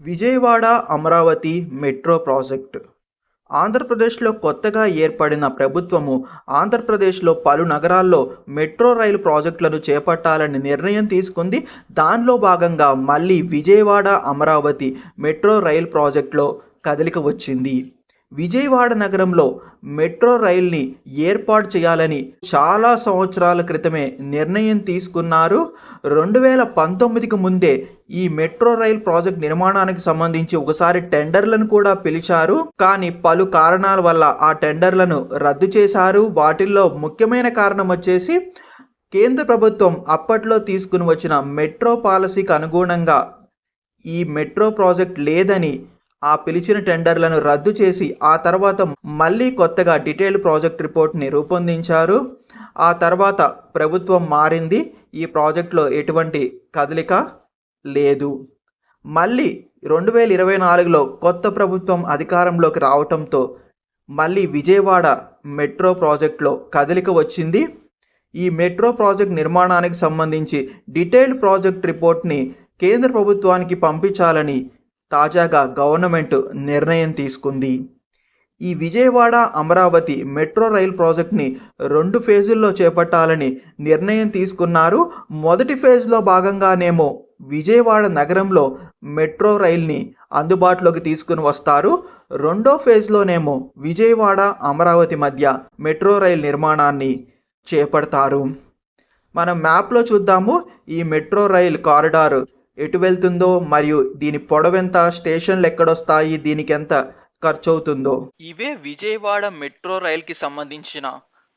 Vijayawada Amaravati metro project. ఆంధ్రప్రదేశ్లో కొత్తగా ఏర్పడిన ప్రభుత్వము ఆంధ్రప్రదేశ్లో పలు నగరాల్లో మెట్రో రైలు ప్రాజెక్టులను చేపట్టాలని నిర్ణయం తీసుకుంది. దానిలో భాగంగా మళ్ళీ విజయవాడ అమరావతి మెట్రో రైలు ప్రాజెక్టులో కదలిక వచ్చింది. విజయవాడ నగరంలో మెట్రో రైల్ని ఏర్పాటు చేయాలని చాలా సంవత్సరాల క్రితమే నిర్ణయం తీసుకున్నారు. రెండు వేల పంతొమ్మిదికి ముందే ఈ మెట్రో రైల్ ప్రాజెక్ట్ నిర్మాణానికి సంబంధించి ఒకసారి టెండర్లను కూడా పిలిచారు. కానీ పలు కారణాల వల్ల ఆ టెండర్లను రద్దు చేశారు. వాటిల్లో ముఖ్యమైన కారణం వచ్చేసి కేంద్ర ప్రభుత్వం అప్పట్లో తీసుకుని వచ్చిన మెట్రో పాలసీకి అనుగుణంగా ఈ మెట్రో ప్రాజెక్ట్ లేదని ఆ పిలిచిన టెండర్లను రద్దు చేసి ఆ తర్వాత మళ్ళీ కొత్తగా డీటెయిల్ ప్రాజెక్ట్ రిపోర్ట్ని రూపొందించారు. ఆ తర్వాత ప్రభుత్వం మారింది. ఈ ప్రాజెక్టులో ఎటువంటి కదలిక లేదు. మళ్ళీ రెండు వేల ఇరవై నాలుగులో కొత్త ప్రభుత్వం అధికారంలోకి రావటంతో మళ్ళీ విజయవాడ మెట్రో ప్రాజెక్టులో కదలిక వచ్చింది. ఈ మెట్రో ప్రాజెక్ట్ నిర్మాణానికి సంబంధించి డీటెయిల్డ్ ప్రాజెక్ట్ రిపోర్ట్ని కేంద్ర ప్రభుత్వానికి పంపించాలని తాజాగా గవర్నమెంట్ నిర్ణయం తీసుకుంది. ఈ విజయవాడ అమరావతి మెట్రో రైల్ ప్రాజెక్ట్ని రెండు ఫేజుల్లో చేపట్టాలని నిర్ణయం తీసుకున్నారు. మొదటి ఫేజ్లో భాగంగానేమో విజయవాడ నగరంలో మెట్రో రైల్ని అందుబాటులోకి తీసుకుని వస్తారు. రెండో ఫేజ్లోనేమో విజయవాడ అమరావతి మధ్య మెట్రో రైల్ నిర్మాణాన్ని చేపడతారు. మనం మ్యాప్లో చూద్దాము. ఈ మెట్రో రైల్ కారిడార్ ఎటు వెళ్తుందో మరియు దీని పొడవెంత స్టేషన్లు ఎక్కడొస్తాయి దీనికి ఎంత ఖర్చు అవుతుందో ఇవే విజయవాడ మెట్రో రైల్కి సంబంధించిన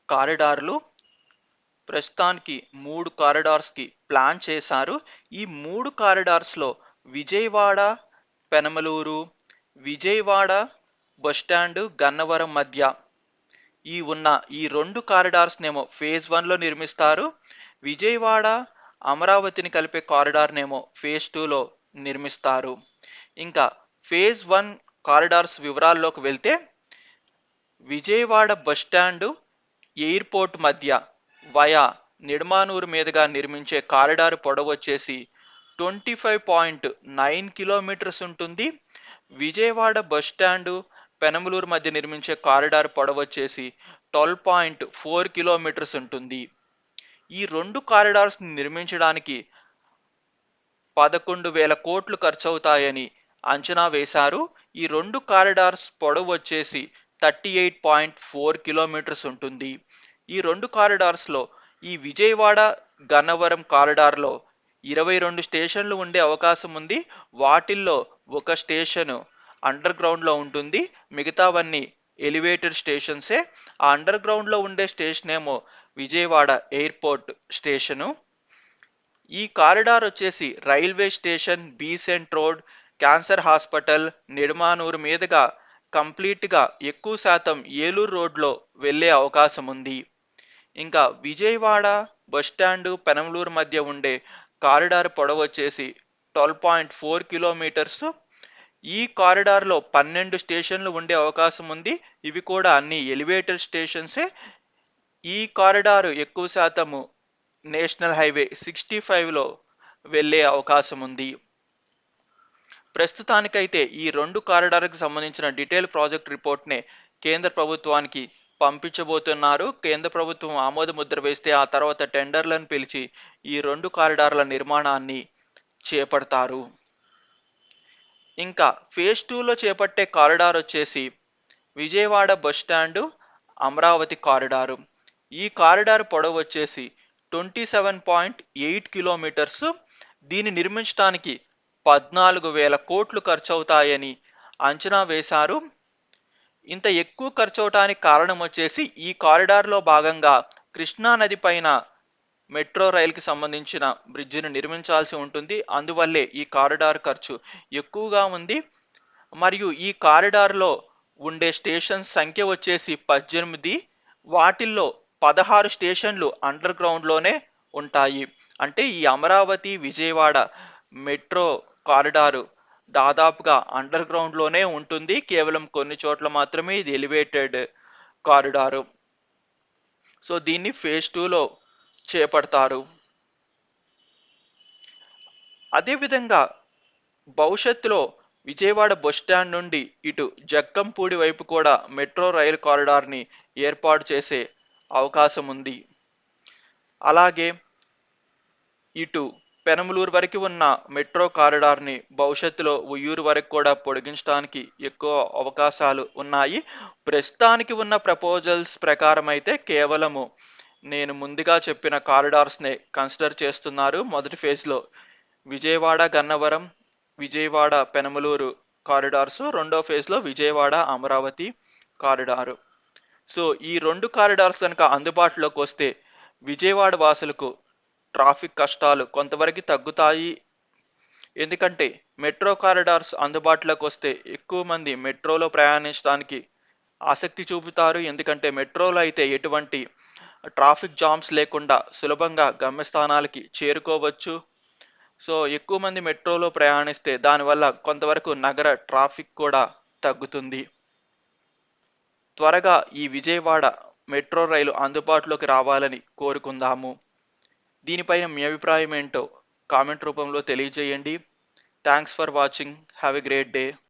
కారిడార్లు. ప్రస్తుతానికి మూడు కారిడార్స్కి ప్లాన్ చేశారు. ఈ మూడు కారిడార్స్లో విజయవాడ పెనమలూరు విజయవాడ బస్టాండ్ గన్నవరం మధ్య ఈ ఉన్న ఈ రెండు కారిడార్స్నేమో ఫేజ్ వన్లో నిర్మిస్తారు. విజయవాడ అమరావతిని కలిపే కారిడార్నేమో ఫేజ్ టూలో నిర్మిస్తారు. ఇంకా ఫేజ్ వన్ కారిడార్స్ వివరాల్లోకి వెళ్తే విజయవాడ బస్టాండు ఎయిర్పోర్ట్ మధ్య వయా నిడమానూరు మీదుగా నిర్మించే కారిడార్ పొడవు వచ్చేసి twenty five point nine kilometres ఉంటుంది. విజయవాడ బస్ స్టాండు పెనమలూరు మధ్య నిర్మించే కారిడార్ పొడవు వచ్చేసి ట్వెల్వ్ పాయింట్ ఫోర్ కిలోమీటర్స్ ఉంటుంది. ఈ రెండు కారిడార్స్ నిర్మించడానికి పదకొండు వేల కోట్లు ఖర్చు అవుతాయని అంచనా వేశారు. ఈ రెండు కారిడార్స్ పొడవు వచ్చేసి thirty eight point four kilometres ఉంటుంది. ఈ రెండు కారిడార్స్లో ఈ విజయవాడ గన్నవరం కారిడార్లో ఇరవై రెండు స్టేషన్లు ఉండే అవకాశం ఉంది. వాటిల్లో ఒక స్టేషను అండర్ గ్రౌండ్లో ఉంటుంది. మిగతావన్నీ ఎలివేటెడ్ స్టేషన్సే. ఆ అండర్ గ్రౌండ్లో ఉండే స్టేషన్ ఏమో విజయవాడ ఎయిర్పోర్ట్ స్టేషను. ఈ కారిడార్ వచ్చేసి railway station Besant road cancer hospital Nirmanuru మీదుగా కంప్లీట్గా ఎక్కువ శాతం ఏలూరు రోడ్లో వెళ్ళే అవకాశం ఉంది. ఇంకా విజయవాడ బస్టాండు పెనమలూరు మధ్య ఉండే కారిడార్ పొడవు వచ్చేసి ట్వెల్వ్ పాయింట్ ఫోర్ కిలోమీటర్స్. ఈ కారిడార్లో పన్నెండు స్టేషన్లు ఉండే అవకాశం ఉంది. ఇవి కూడా అన్ని ఎలివేటెడ్ స్టేషన్సే. ఈ కారిడార్ ఎక్కువ శాతము నేషనల్ హైవే సిక్స్టీ ఫైవ్లో వెళ్ళే అవకాశం ఉంది. ప్రస్తుతానికైతే ఈ రెండు కారిడార్కు సంబంధించిన డీటెయిల్ ప్రాజెక్ట్ రిపోర్ట్నే కేంద్ర ప్రభుత్వానికి పంపించబోతున్నారు. కేంద్ర ప్రభుత్వం ఆమోద ముద్ర వేస్తే ఆ తర్వాత టెండర్లను పిలిచి ఈ రెండు కారిడార్ల నిర్మాణాన్ని చేపడతారు. ఇంకా ఫేజ్ టూలో చేపట్టే కారిడార్ వచ్చేసి Vijayawada bus stand Amaravati corridor. ఈ కారిడార్ పొడవు వచ్చేసి twenty seven point eight kilometres. దీన్ని నిర్మించడానికి పద్నాలుగు వేల కోట్లు ఖర్చు అవుతాయని అంచనా వేశారు. ఇంత ఎక్కువ ఖర్చు అవటానికి కారణం వచ్చేసి ఈ కారిడార్లో భాగంగా కృష్ణా నది పైన మెట్రో రైలుకి సంబంధించిన బ్రిడ్జిని నిర్మించాల్సి ఉంటుంది. అందువల్లే ఈ కారిడార్ ఖర్చు ఎక్కువగా ఉంది. మరియు ఈ కారిడార్లో ఉండే స్టేషన్ సంఖ్య వచ్చేసి పద్దెనిమిది. వాటిల్లో పదహారు స్టేషన్లు అండర్ గ్రౌండ్లోనే ఉంటాయి. అంటే ఈ అమరావతి విజయవాడ మెట్రో కారిడారు దాదాపుగా అండర్ గ్రౌండ్లోనే ఉంటుంది. కేవలం కొన్ని చోట్ల మాత్రమే ఇది ఎలివేటెడ్ కారిడారు సో దీన్ని ఫేజ్ టూలో చేపడతారు. అదేవిధంగా భవిష్యత్తులో విజయవాడ బస్టాండ్ నుండి ఇటు జక్కంపూడి వైపు కూడా మెట్రో రైలు కారిడార్ని ఏర్పాటు చేసే అవకాశం ఉంది. అలాగే ఇటు పెనమలూరు వరకు ఉన్న మెట్రో కారిడార్ని భవిష్యత్తులో ఉయ్యూరు వరకు కూడా పొడిగించడానికి ఎక్కువ అవకాశాలు ఉన్నాయి. ప్రస్తుతానికి ఉన్న ప్రపోజల్స్ ప్రకారం అయితే కేవలము నేను ముందుగా చెప్పిన కారిడార్స్నే కన్సిడర్ చేస్తున్నారు. మొదటి ఫేజ్లో విజయవాడ గన్నవరం విజయవాడ పెనమలూరు కారిడార్స్. రెండో ఫేజ్లో విజయవాడ అమరావతి కారిడారు. సో ఈ రెండు కారిడార్స్ కనుక అందుబాటులోకి వస్తే విజయవాడ వాసులకు ట్రాఫిక్ కష్టాలు కొంతవరకు తగ్గుతాయి. ఎందుకంటే మెట్రో కారిడార్స్ అందుబాటులోకి వస్తే ఎక్కువ మంది మెట్రోలో ప్రయాణించడానికి ఆసక్తి చూపుతారు. ఎందుకంటే మెట్రోలో అయితే ఎటువంటి ట్రాఫిక్ జామ్స్ లేకుండా సులభంగా గమ్యస్థానాలకి చేరుకోవచ్చు. సో ఎక్కువ మంది మెట్రోలో ప్రయాణిస్తే దానివల్ల కొంతవరకు నగర ట్రాఫిక్ కూడా తగ్గుతుంది. త్వరగా ఈ విజయవాడ మెట్రో రైలు అందుబాటులోకి రావాలని కోరుకుందాము. దీనిపైన మీ అభిప్రాయం ఏంటో కామెంట్ రూపంలో తెలియజేయండి. Thanks for watching have a great day